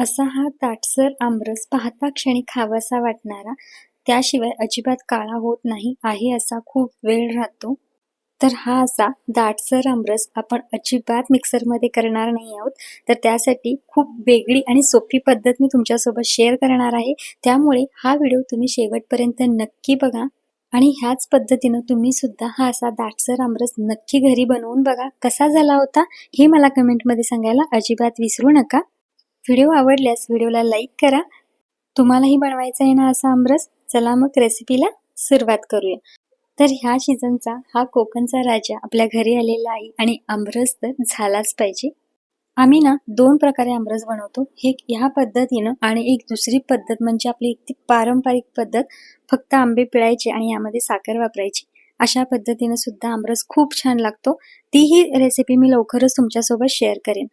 असा हा दाटसर आमरस पाहता क्षणी खावासा वाटणारा. त्याशिवाय अजिबात काळा होत नाही आहे असा खूप वेळ राहतो. तर हा असा दाटसर आमरस आपण अजिबात मिक्सरमध्ये करणार नाही आहोत. तर त्यासाठी खूप वेगळी आणि सोपी पद्धत मी तुमच्यासोबत शेअर करणार आहे. त्यामुळे हा व्हिडिओ तुम्ही शेवटपर्यंत नक्की बघा आणि ह्याच पद्धतीनं तुम्ही सुद्धा हा असा दाटसर आमरस नक्की घरी बनवून बघा कसा झाला होता हे मला कमेंटमध्ये सांगायला अजिबात विसरू नका. व्हिडिओ आवडल्यास व्हिडिओला लाईक करा. तुम्हालाही बनवायचा आहे ना असा आमरस? चला मग रेसिपीला सुरुवात करूया. तर ह्या सीझनचा हा कोकणचा राजा आपल्या घरी आलेला आहे आणि आमरस तर झालाच पाहिजे. आम्ही ना दोन प्रकारे आमरस बनवतो. हे ह्या पद्धतीनं आणि एक दुसरी पद्धत म्हणजे आपली एक पारंपरिक पद्धत फक्त आंबे पिळायचे आणि यामध्ये साखर वापरायची. अशा पद्धतीनं सुद्धा आमरस खूप छान लागतो. तीही रेसिपी मी लवकरच तुमच्यासोबत शेअर करेन.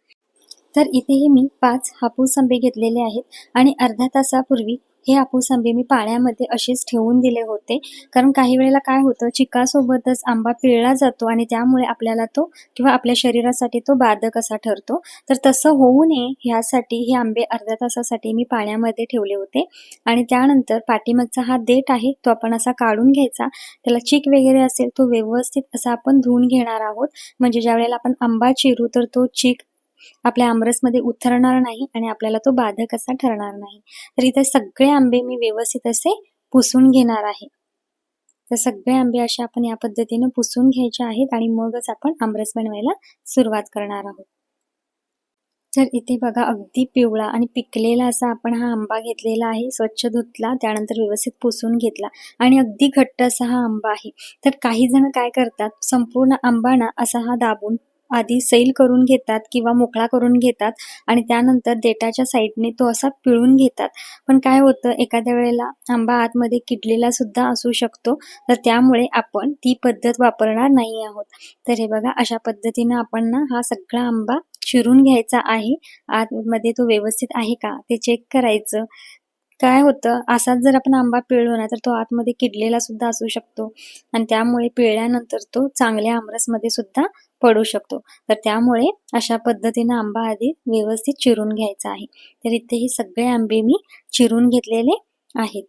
तर इथेही मी पाच हापूस आंबे घेतलेले आहेत आणि अर्ध्या तासापूर्वी हे हापूस आंबे मी पाण्यामध्ये असेच ठेवून दिले होते. कारण काही वेळेला काय होतं चिकासोबतच आंबा पिळला जातो आणि त्यामुळे आपल्याला तो किंवा आपल्या शरीरासाठी तो बाधक असा ठरतो. तर तसं होऊ नये ह्यासाठी हे आंबे अर्ध्या तासासाठी मी पाण्यामध्ये ठेवले होते. आणि त्यानंतर पाठीमागचा हा देठ आहे तो आपण असा काढून घ्यायचा. त्याला चीक वगैरे असेल तो व्यवस्थित असा आपण धुवून घेणार आहोत. म्हणजे ज्या वेळेला आपण आंबा चिरू तर तो चीक आपल्या आमरसमध्ये उतरणार नाही आणि आपल्याला तो बाधक असा ठरणार नाही. तर इथे सगळे आंबे मी व्यवस्थित असे पुसून घेणार आहे. तर सगळे आंबे असे आपण या पद्धतीने पुसून घ्यायचे आहेत आणि मगच आपण आमरस बनवायला सुरुवात करणार आहोत. तर इथे बघा अगदी पिवळा आणि पिकलेला असा आपण हा आंबा घेतलेला आहे. स्वच्छ धुतला त्यानंतर व्यवस्थित पुसून घेतला आणि अगदी घट्ट असा हा आंबा आहे. तर काही जण काय करतात संपूर्ण आंबा ना असा हा दाबून आधी सैल करून घेतात किंवा मोकळा करून घेतात आणि त्यानंतर देठाच्या साईडने तो असा पिळून घेतात. पण काय होतं एखाद्या वेळेला आंबा आतमध्ये किडलेला सुद्धा असू शकतो तर त्यामुळे आपण ती पद्धत वापरणार नाही आहोत. तर हे बघा अशा पद्धतीनं आपण ना हा सगळा आंबा चिरून घ्यायचा आहे. आतमध्ये तो व्यवस्थित आहे का ते चेक करायचं. काय होतं? असाच जर आपण आंबा पिळलो ना तर तो आतमध्ये किडलेला सुद्धा असू शकतो. आणि त्यामुळे पिळल्यानंतर तो चांगल्या आमरसमध्ये सुद्धा पडू शकतो. तर त्यामुळे अशा पद्धतीनं आंबा आधी व्यवस्थित चिरून घ्यायचा आहे. तर इथे हे सगळे आंबे मी चिरून घेतलेले आहेत.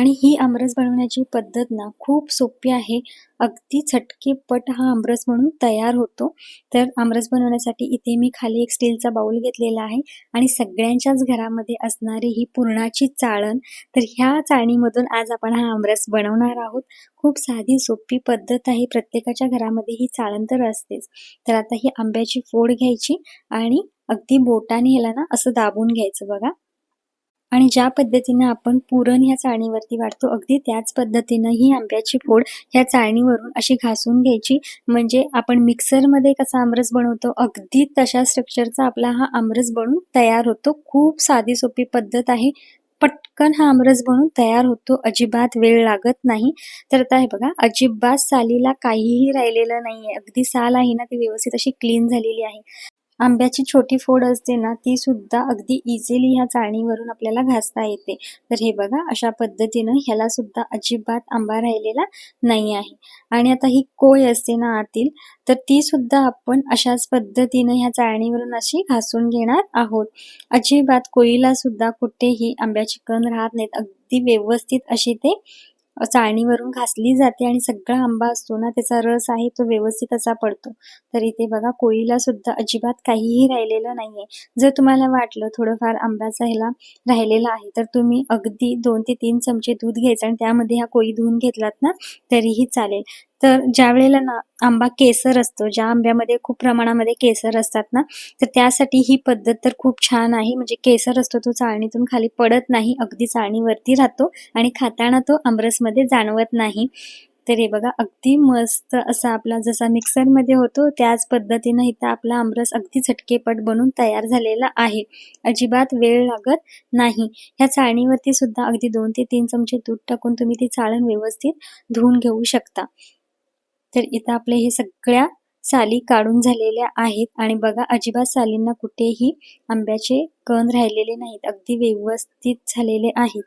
आणि ही आमरस बनवण्याची पद्धत ना खूप सोपी आहे. अगदी झटकेपट हा आमरस म्हणून तयार होतो. तर आमरस बनवण्यासाठी इथे मी खाली एक स्टीलचा बाऊल घेतलेला आहे आणि सगळ्यांच्याच घरामध्ये असणारी ही पुरणाची चाळण. तर ह्या चाळणीमधून आज आपण हा आमरस बनवणार आहोत. खूप साधी सोपी पद्धत आहे. प्रत्येकाच्या घरामध्ये ही चाळण तर असतेच. तर आता ही आंब्याची फोड घ्यायची आणि अगदी बोटाने ह्याला ना असं दाबून घ्यायचं बघा. आणि ज्या पद्धतीनं आपण पुरण ह्या चाळणीवरती वाढतो अगदी त्याच पद्धतीनं ही आंब्याची फोड ह्या चाळणीवरून अशी घासून घ्यायची. म्हणजे आपण मिक्सरमध्ये कसा आमरस बनवतो अगदी तशा स्ट्रक्चरचा आपला हा आमरस बनून तयार होतो. खूप साधी सोपी पद्धत आहे. पटकन हा आमरस बनून तयार होतो. अजिबात वेळ लागत नाही. तर आता हे बघा अजिबात सालीला काहीही राहिलेलं नाहीये. अगदी साल आहे ना ती व्यवस्थित अशी क्लीन झालेली आहे. आंब्याची छोटी फोड असते ना ती सुद्धा अगदी इझिली ह्या चाळणीवरून आपल्याला घासता येते. तर हे बघा अशा पद्धतीनं ह्याला सुद्धा अजिबात आंबा राहिलेला नाही आहे. आणि आता ही कोय असते ना आतील तर ती सुद्धा आपण अशाच पद्धतीनं ह्या चाळणीवरून अशी घासून घेणार आहोत. अजिबात कोळीला सुद्धा कुठेही आंब्याची कण राहत नाहीत. अगदी व्यवस्थित अशी ते चाळणीवरून घासली जाते आणि सगळा आंबा असतो ना त्याचा रस आहे तो व्यवस्थित असा पडतो. तर इथे बघा कोळीला सुद्धा अजिबात काहीही राहिलेलं नाहीये. जर तुम्हाला वाटलं थोडंफार आंब्याचा ह्याला राहिलेला आहे तर तुम्ही अगदी दोन ते तीन चमचे दूध घ्यायचं आणि त्यामध्ये हा कोळी धुवून घेतलात ना तरीही चालेल. तर ज्या वेळेला ना आंबा केसर असतो ज्या आंब्यामध्ये खूप प्रमाणामध्ये केसर असतात ना तर त्यासाठी ही पद्धत तर खूप छान आहे. म्हणजे केसर असतो तो चाळणीतून खाली पडत नाही अगदी चाळणीवरती राहतो आणि खाताना तो आमरसमध्ये जाणवत नाही. तर हे बघा अगदी मस्त असा आपला जसा मिक्सरमध्ये होतो त्याच पद्धतीनं इथं आपला आमरस अगदी झटकेपट बनून तयार झालेला आहे. अजिबात वेळ लागत नाही. ह्या चाळणीवरती सुद्धा अगदी दोन ते तीन चमचे दूध टाकून तुम्ही ती चाळण व्यवस्थित धुवून घेऊ शकता. तर इथं आपले हे सगळ्या साली काढून झालेल्या आहेत. आणि बघा अजिबात सालींना कुठेही आंब्याचे कण राहिलेले नाहीत. अगदी व्यवस्थित झालेले आहेत.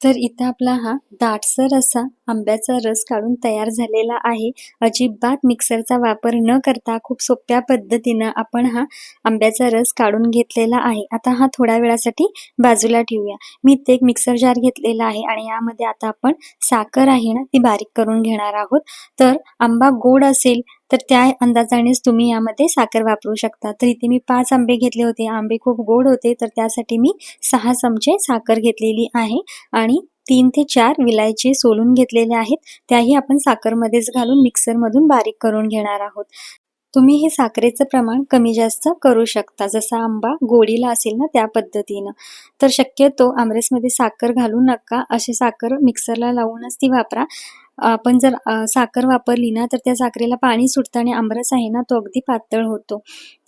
तर इथं आपला हा दाटसर असा आंब्याचा रस काढून तयार झालेला आहे. अजिबात मिक्सरचा वापर न करता खूप सोप्या पद्धतीनं आपण हा आंब्याचा रस काढून घेतलेला आहे. आता हा थोड्या वेळासाठी बाजूला ठेवूया. मी इथे एक मिक्सर जार घेतलेला आहे आणि यामध्ये आता आपण साखर आहे ना ती बारीक करून घेणार आहोत. तर आंबा गोड असेल तर त्या अंदाजानेच तुम्ही यामध्ये साखर वापरू शकता. तर इथे मी पाच आंबे घेतले होते. आंबे खूप गोड होते तर त्यासाठी मी सहा चमचे साखर घेतलेली आहे आणि तीन ते चार विलायची सोलून घेतलेले आहेत. त्याही आपण साखरमध्येच घालून मिक्सरमधून बारीक करून घेणार आहोत. तुम्ही हे साखरेचं प्रमाण कमी जास्त करू शकता. जसा आंबा गोडीला असेल ना त्या पद्धतीनं. तर शक्यतो आमरेसमध्ये साखर घालू नका. अशी साखर मिक्सरला लावूनच ती वापरा. आपण जर साखर वापरली ना तर त्या साखरेला पाणी सुटतं आणि आमरस आहे ना तो अगदी पातळ होतो.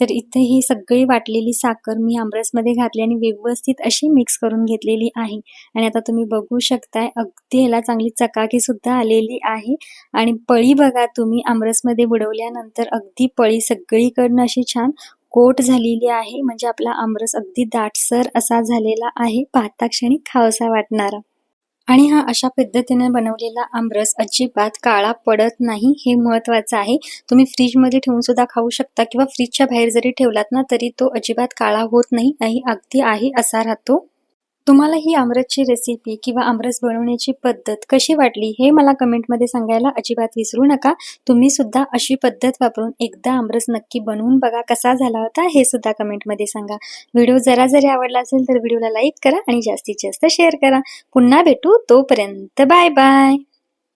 तर इथे ही सगळी वाटलेली साखर मी आमरसमध्ये घातली आणि व्यवस्थित अशी मिक्स करून घेतलेली आहे. आणि आता तुम्ही बघू शकताय अगदी ह्याला चांगली चकाकीसुद्धा आलेली आहे. आणि पळी बघा तुम्ही आमरसमध्ये बुडवल्यानंतर अगदी पळी सगळीकडनं अशी छान कोट झालेली आहे. म्हणजे आपला आमरस अगदी दाटसर असा झालेला आहे. पाहता क्षणी खावसा वाटणारा. आणि हा अशा पद्धतीने बनवलेला आमरस अजिबात काळा पडत नाही हे महत्वाचं आहे. तुम्ही फ्रीजमध्ये ठेवून सुद्धा खाऊ शकता किंवा फ्रीजच्या बाहेर जरी ठेवलात ना तरी तो अजिबात काळा होत नाही आणि अगदी आहे असा राहतो. तुम्हाला ही आमरसची रेसिपी किंवा आमरस बनवण्याची पद्धत कशी वाटली हे मला कमेंटमध्ये सांगायला अजिबात विसरू नका. तुम्ही सुद्धा अशी पद्धत वापरून एकदा आमरस नक्की बनवून बघा कसा झाला होता हे सुद्धा कमेंटमध्ये सांगा. व्हिडिओ जरा जरी आवडला असेल तर व्हिडिओला लाईक करा आणि जास्तीत जास्त शेअर करा. पुन्हा भेटू तोपर्यंत बाय बाय